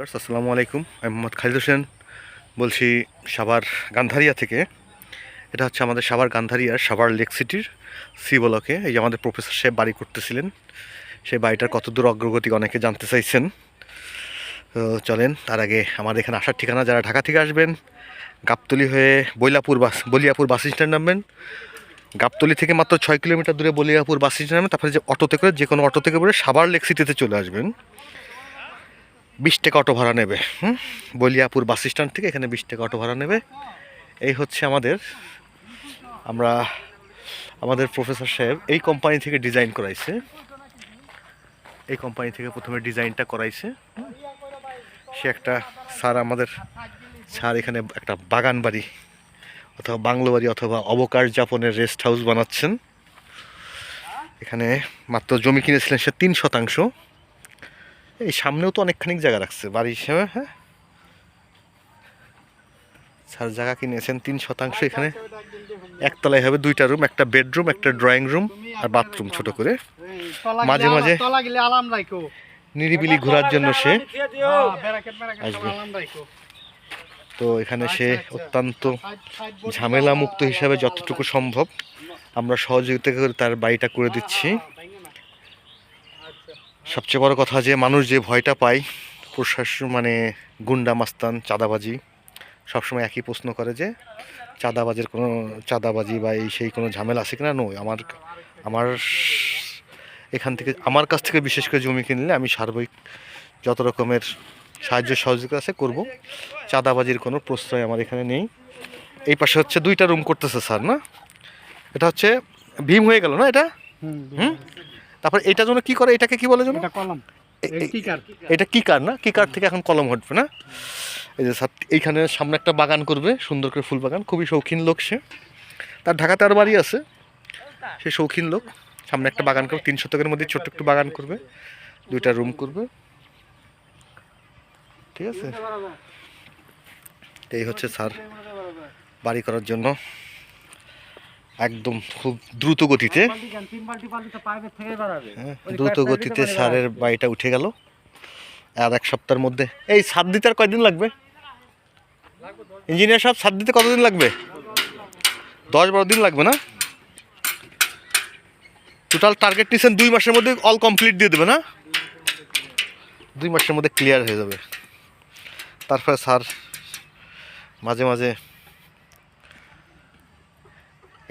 আসসালামু আলাইকুম। আমি মোহাম্মদ খালিদ হোসেন বলছি সাভার গান্ধারিয়া থেকে। এটা হচ্ছে আমাদের সাভার গান্ধারিয়ার সাভার লেক সিটির সি ব্লকে। এই যে আমাদের প্রফেসর সাহেব বাড়ি করতেছিলেন, সেই বাড়িটার কত দূর অগ্রগতি অনেকে জানতে চাইছেন। চলেন, তার আগে আমাদের এখানে আসার ঠিকানা, যারা ঢাকা থেকে আসবেন, গাবতলি হয়ে বৈলাপুর বাস, বলিয়াপুর বাস স্ট্যান্ড নামবেন। গাবতলি থেকে মাত্র ছয় কিলোমিটার দূরে বলিয়াপুর বাস স্ট্যান্ড নামবেন, তারপরে যে অটোতে করে, যে কোনো অটো থেকে করে সাভার লেক সিটিতে চলে আসবেন। বিশ টাকা অটো ভাড়া নেবে, হুম? বলিয়াপুর বাস স্ট্যান্ড থেকে এখানে বিশ টাকা অটো ভাড়া নেবে। এই হচ্ছে আমাদের, আমরা, আমাদের প্রফেসর সাহেব এই কোম্পানি থেকে ডিজাইন করাইছে। এই কোম্পানি থেকে প্রথমে ডিজাইনটা করাইছে সে একটা স্যার আমাদের স্যার এখানে একটা বাগান বাড়ি অথবা বাংলো বাড়ি অথবা অবকাশ যাপনের রেস্ট হাউস বানাচ্ছেন। এখানে মাত্র জমি কিনেছিলেন সে তিন শতাংশ। এই সামনেও তো অনেকখানি জায়গা রাখছে বাড়ি হিসেবে হ্যাঁ? স্যার জায়গা কিনেছেন তিন শতাংশ এখানে। একতলায় হবে দুইটা রুম একটা বেডরুম একটা ড্রয়িং রুম আর বাথরুম ছোট করে। মাঝে মাঝে নিরিবিলি ঘোরার জন্য সে হ্যাঁ, আসবে। তো এখানে সে অত্যন্ত ঝামেলা মুক্ত হিসাবে যতটুকু সম্ভব। আমরা সহযোগিতা করে তার বাড়িটা করে দিচ্ছি। সবচেয়ে বড় কথা যে মানুষ যে ভয়টা পায় প্রশাসন মানে গুন্ডা মাস্তান চাঁদাবাজি সবসময় একই প্রশ্ন করে যে চাঁদাবাজের কোনো চাঁদাবাজি বা এই সেই কোনো ঝামেলা আছে কিনা? নয় আমার আমার এখান থেকে আমার কাছ থেকে বিশেষ করে জমি কিনলে আমি সার্বিক যত রকমের সাহায্য সহযোগিতা আছে করব। চাঁদাবাজির কোনো প্রশ্রয় আমার এখানে নেই। এই পাশে হচ্ছে দুইটা রুম করতেছে স্যার না? এটা হচ্ছে ভীম হয়ে গেল না এটা? হুম তারপর এটার জন্য কি করে? এটাকে কি বলে এটা কলম। এ- এ- কিকার কি কার না? কি কার থেকে এখন কলম হটবে না? এই যে স্যার এইখানে সামনে একটা বাগান করবে সুন্দর করে ফুল বাগান। খুবই শৌখিন লোক সে। তার ঢাকাতে আর বাড়ি আছে। সে শৌখিন লোক। সামনে একটা বাগান করবে তিন শতকের মধ্যে ছোট্ট একটু বাগান করবে। দুইটা রুম করবে। ঠিক আছে? এই হচ্ছে স্যার বাড়ি করার জন্য। একদম খুব দ্রুত গতিতে। হ্যাঁ, দ্রুত গতিতে সারের বাড়িটা উঠে গেল। আর এক সপ্তাহের মধ্যে। এই সাত দিতে আর কয়দিন লাগবে? ইঞ্জিনিয়ার সাহেব সাত দিতে কতদিন লাগবে? দশ বারো দিন লাগবে না? টোটাল টার্গেট নিচ্ছেন দুই মাসের মধ্যে অল কমপ্লিট দিয়ে দেবে না? দুই মাসের মধ্যে ক্লিয়ার হয়ে যাবে। তারপরে স্যার মাঝে মাঝে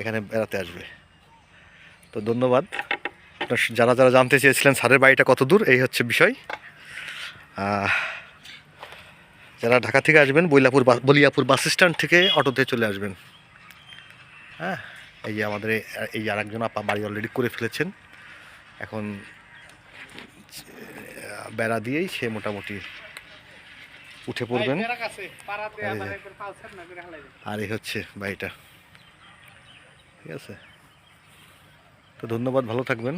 এখানে বেড়াতে আসবে। তো ধন্যবাদ। আপনার যারা যারা জানতে চেয়েছিলেন স্যারের বাড়িটা কত দূর এই হচ্ছে বিষয়। যারা ঢাকা থেকে আসবেন বৈলাপুর বা- বলিয়াপুর বাস স্ট্যান্ড থেকে অটোতে চলে আসবেন। হ্যাঁ এই যে আমাদের এই- আর একজন আপা বাড়ি অলরেডি করে ফেলেছেন। এখন বেড়া দিয়েই সে মোটামুটি উঠে পড়বেন। আর এই হচ্ছে বাড়িটা। ঠিক আছে। তো ধন্যবাদ ভালো থাকবেন।